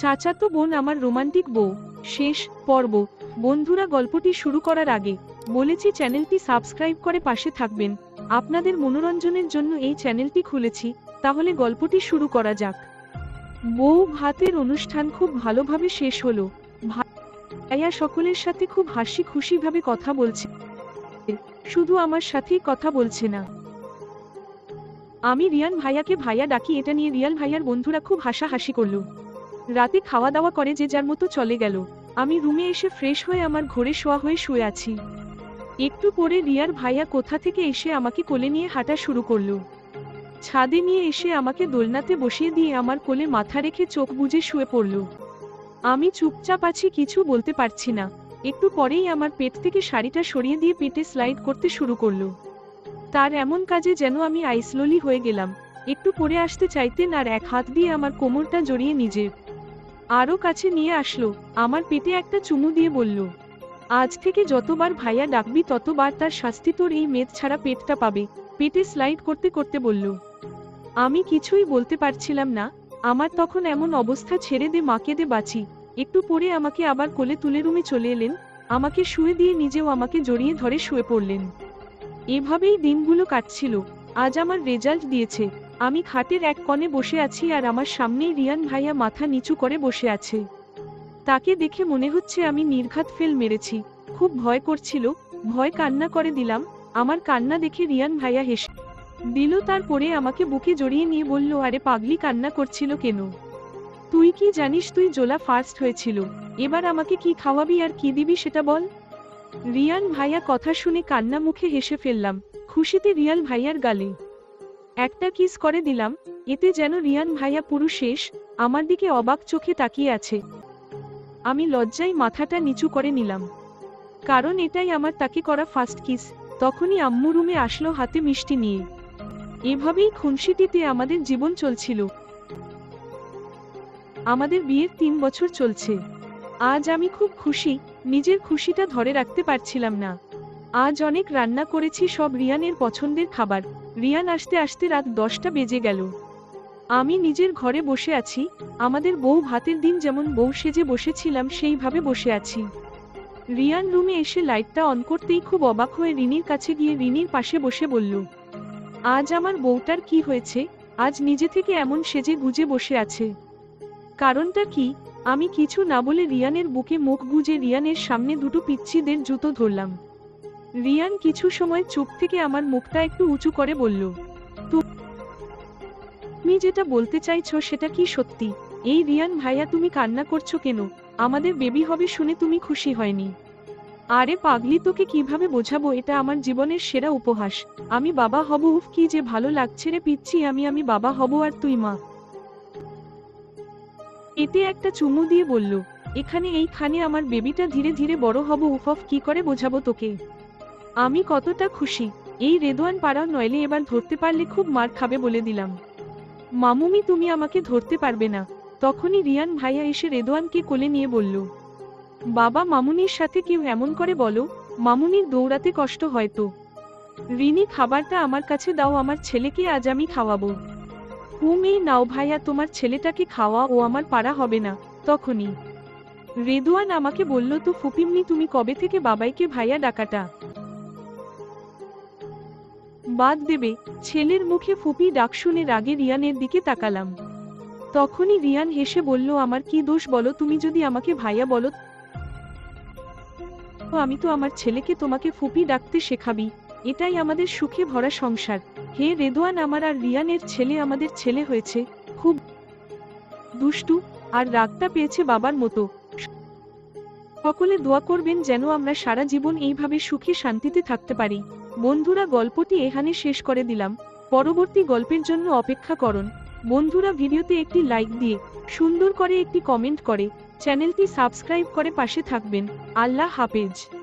চাচাতো বোন আমার রোমান্টিক বউ, শেষ পর্ব। বন্ধুরা গল্পটি শুরু করার আগে, বলেছি চ্যানেলটি সাবস্ক্রাইব করে পাশে থাকবেন। আপনাদের মনোরঞ্জনের জন্য এই চ্যানেলটি খুলেছি, তাহলে গল্পটি শুরু করা যাক। বউ ভাতের অনুষ্ঠান খুব ভালোভাবে শেষ হলো। ভাইয়া সকলের সাথে খুব হাসি খুশিভাবে কথা বলছে। শুধু আমার সাথেই কথা বলছে না। আমি রিয়ান ভাইয়াকে ভাইয়া ডাকি, এটা নিয়ে রিয়াল ভাইয়ার বন্ধুরা খুব হাসাহাসি করল। রাতে খাওয়া দাওয়া করে যে যার মতো চলে গেল। আমি রুমে এসে ফ্রেশ হয়ে আমার ঘরে শোয়া হয়ে শুয়ে আছি। একটু পরে রিয়ার ভাইয়া কোথা থেকে এসে আমাকে কোলে নিয়ে হাঁটা শুরু করল। ছাদে নিয়ে এসে আমাকে দোলনাতে বসিয়ে দিয়ে আমার কোলে মাথা রেখে চোখ বুজে শুয়ে পড়ল। আমি চুপচাপ আছি, কিছু বলতে পারছি না। একটু পরেই আমার পেট থেকে শাড়িটা সরিয়ে দিয়ে পেটে স্লাইড করতে শুরু করল। তার এমন কাজে যেন আমি আইসলোলি হয়ে গেলাম। একটু পরে আসতে চাইতেন আর এক হাত দিয়ে আমার কোমরটা জড়িয়ে নিজের। আরও কাছে নিয়ে আসলো, আমার পেটে একটা চুমু দিয়ে বলল, আজ থেকে যতবার ভাইয়া ডাকবি ততবার তার শাস্তি তোর এই মেদ ছাড়া পেটটা পাবে। পেটে স্লাইড করতে করতে বলল, আমি কিছুই বলতে পারছিলাম না, আমার তখন এমন অবস্থা ছেড়ে দে মাকে দে বাঁচি, একটু পরে আমাকে আবার কোলে তুলে রুমে চলে এলেন, আমাকে শুয়ে দিয়ে নিজেও আমাকে জড়িয়ে ধরে শুয়ে পড়লেন। এভাবেই দিনগুলো কাটছিল, আজ আমার রেজাল্ট দিয়েছে। আমি খাটের এক কোণে বসে আছি আর আমার সামনেই রিয়ান ভাইয়া মাথা নিচু করে বসে আছে। তাকে দেখে মনে হচ্ছে আমি নির্ঘাত ফেল মেরেছি। খুব ভয় করছিল, ভয় কান্না করে দিলাম, আমার কান্না দেখে রিয়ান ভাইয়া হেসে দিল, তারপরে আমাকে বুকে জড়িয়ে নিয়ে বলল, আরে পাগলি, কান্না করছিল কেন? তুই কি জানিস, তুই জোলা ফার্স্ট হয়েছিল। এবার আমাকে কি খাওয়াবি আর কি দিবি সেটা বল? রিয়ান ভাইয়া কথা শুনে কান্না মুখে হেসে ফেললাম। খুশিতে রিয়াল ভাইয়ার গালে একটা কিস করে দিলাম, এতে যেন রিয়ান ভাইয়া পুরো শেষ, আমার দিকে অবাক চোখে তাকিয়ে আছে। আমি লজ্জায় মাথাটা নিচু করে নিলাম। কারণ এটাই আমার তাকে করা ফার্স্ট কিস তখনই আম্মু রুমে আসলো হাতে মিষ্টি নিয়ে। এভাবেই খুনশিটিতে আমাদের জীবন চলছিল। আমাদের বিয়ের তিন বছর চলছে। আজ আমি খুব খুশি, নিজের খুশিটা ধরে রাখতে পারছিলাম না। আজ অনেক রান্না করেছি সব রিয়ানের পছন্দের খাবার। রিয়ান আসতে আসতে রাত দশটা বেজে গেল। আমি নিজের ঘরে বসে আছি, আমাদের বউ ভাতের দিন যেমন বউ সেজে বসেছিলাম সেইভাবে বসে আছি। রিয়ান রুমে এসে লাইটটা অন করতেই খুব অবাক হয়ে রিনির কাছে গিয়ে রিনির পাশে বসে বলল, আজ আমার বউটার কি হয়েছে? আজ নিজে থেকে এমন সেজে গুজে বসে আছে। কারণটা কি? আমি কিছু না বলে রিয়ানের বুকে মুখ গুজে রিয়ানের সামনে দুটো পিচ্ছিদের জুতো ধরলাম। রিয়ান কিছু সময় চুপ থেকে আমার মুখটা একটু উঁচু করে বলল তুমি যেটা বলতে চাইছো সেটা কি সত্যি? এই রিয়ান ভাইয়া তুমি কান্না করছ কেন? আমাদের বেবি হবে শুনে তুমি খুশি হয়নি। আরে পাগলি, তোকে কীভাবে বোঝাবো? এটা আমার জীবনের সেরা উপহাস। আমি বাবা হব, উফ, কি যে ভালো লাগছে রে পিচ্ছি আমি আমি বাবা হব আর তুই মা। এতে একটা চুমু দিয়ে বলল, এখানে এইখানে আমার বেবিটা ধীরে ধীরে বড় হব উফ, কি করে বোঝাবো তোকে? আমি কতটা খুশি। এই রেদোয়ান পাড়া নইলে এবার ধরতে পারলে খুব মার খাবে বলে দিলাম। মামুমি, তুমি আমাকে ধরতে পারবে না। তখনই রিয়ান ভাইয়া এসে রেদোয়ানকে কোলে নিয়ে বলল, বাবা, মামুনির সাথে কেউ এমন করে বলো, মামুনির দৌড়াতে কষ্ট হয়তো রিনি, খাবারটা আমার কাছে দাও, আমার ছেলেকে আজ আমি খাওয়াবো। হুম, এই নাও ভাইয়া, তোমার ছেলেটাকে খাওয়া ও আমার পাড়া হবে না। তখনই রেদোয়ান আমাকে বলল, তো ফুপিমনি তুমি কবে থেকে বাবাইকে ভাইয়া ডাকাটা? বাদ দেবে, ছেলের মুখে ফুপি ডাক শুনে রাগে রিয়ানের দিকে তাকালাম। তখনই রিয়ান হেসে বলল, আমার কি দোষ বলো? তুমি যদি আমাকে ভাইয়া বলো, আমি তো আমার ছেলেকে তোমাকে ফুপি ডাকতে শেখাবি। এটাই আমাদের সুখে ভরা সংসার। হে রেদোয়ান, আমার আর রিয়ানের ছেলে আমাদের ছেলে হয়েছে। খুব দুষ্টু আর রাগটা পেয়েছে বাবার মতো। সকলে দোয়া করবেন যেন আমরা সারা জীবন এইভাবে সুখে শান্তিতে থাকতে পারি। বন্ধুরা, গল্পটি এখানে শেষ করে দিলাম। পরবর্তী গল্পের জন্য অপেক্ষা করুন। বন্ধুরা, ভিডিওতে একটি লাইক দিয়ে সুন্দর করে একটি কমেন্ট করে চ্যানেলটি সাবস্ক্রাইব করে পাশে থাকবেন। আল্লাহ হাফেজ।